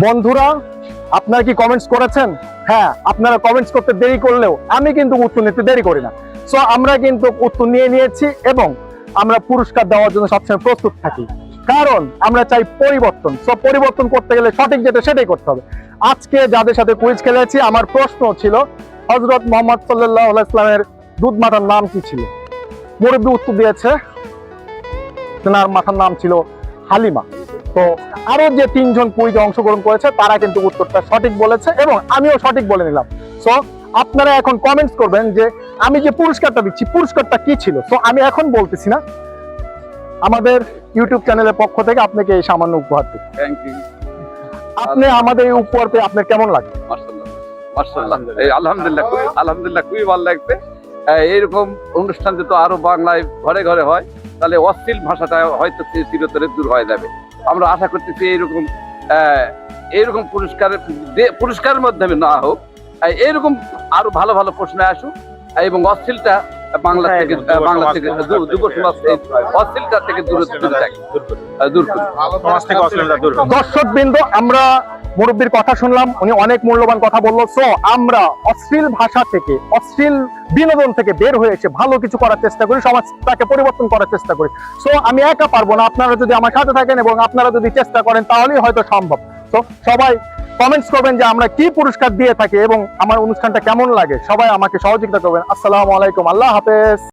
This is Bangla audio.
বন্ধুরা, আপনারা কি কমেন্টস করেছেন? হ্যাঁ আপনারা কমেন্টস করতে দেরি করলেও আমি কিন্তু উত্তর নিতে দেরি করি না। সো আমরা কিন্তু উত্তর নিয়ে নিয়েছি এবং আমরা পুরস্কার দেওয়ার জন্য সবসময় প্রস্তুত থাকি। কারণ আমরা চাই পরিবর্তন। সো পরিবর্তন করতে গেলে সঠিক যেটা সেটাই করতে হবে। আজকে যাদের সাথে কুইজ খেলেছি, আমার প্রশ্ন ছিল হজরত মোহাম্মদ সাল্লাহ ইসলামের দুধ মাতার নাম কি ছিল? মুরব্বী উত্তর দিয়েছে, তেনার মাথার নাম ছিল হালিমা। তো আরও যে তিনজন কুইজে অংশগ্রহণ করেছে তারা কিন্তু উত্তরটা সঠিক বলেছে এবং আমিও সঠিক বলে নিলাম। সো আপনারা এখন কমেন্টস করবেন যে আমি যে পুরস্কারটা দিচ্ছি পুরস্কারটা কি ছিল? সো আমি এখন বলতেছি না। আমাদের ইউটিউব চ্যানেলের পক্ষ থেকে আপনাকে এই সামান্য উপহার দিই থ্যাংক ইউ আপনি আমাদের এই উপহার পেয়ে আপনার কেমন লাগে? আলহামদুলিল্লাহ খুবই আলহামদুলিল্লাহ খুবই ভালো লাগছে। এইরকম অনুষ্ঠান যদি আরও বাংলায় ঘরে ঘরে হয় তাহলে অশ্লীল ভাষাটা হয়তো চিরতরে দূর হয়ে যাবে। আমরা আশা করতেছি এইরকম এইরকম পুরস্কারের পুরস্কারের মাধ্যমে না হোক এরকম এইরকম আরও ভালো ভালো প্রশ্ন আসুক এবং অশ্লীলটা বাংলা থেকে বাংলা থেকে যুব সমাজ এই অশ্লীলটা থেকে দূরে দূরে হোক। দর্শক বিন্দু আমরা মুরব্বীর কথা শুনলাম, উনি অনেক মূল্যবান কথা বলল। সো আমরা অশ্লীল ভাষা থেকে, অশ্লীল বিনোদন থেকে বের হয়ে এসে ভালো কিছু করার চেষ্টা করি, সমাজটাকে পরিবর্তন করার চেষ্টা করি। সো আমি একা পারব না, আপনারা যদি আমার সাথে থাকেন এবং আপনারা যদি চেষ্টা করেন, তাহলেই হয়তো সম্ভব। তো সবাই কমেন্টস করবেন যে আমরা কি পুরস্কার দিয়ে থাকি এবং আমার অনুষ্ঠানটা কেমন লাগে, সবাই আমাকে সহযোগিতা করবেন। আসসালামু আলাইকুম, আল্লাহ হাফেজ।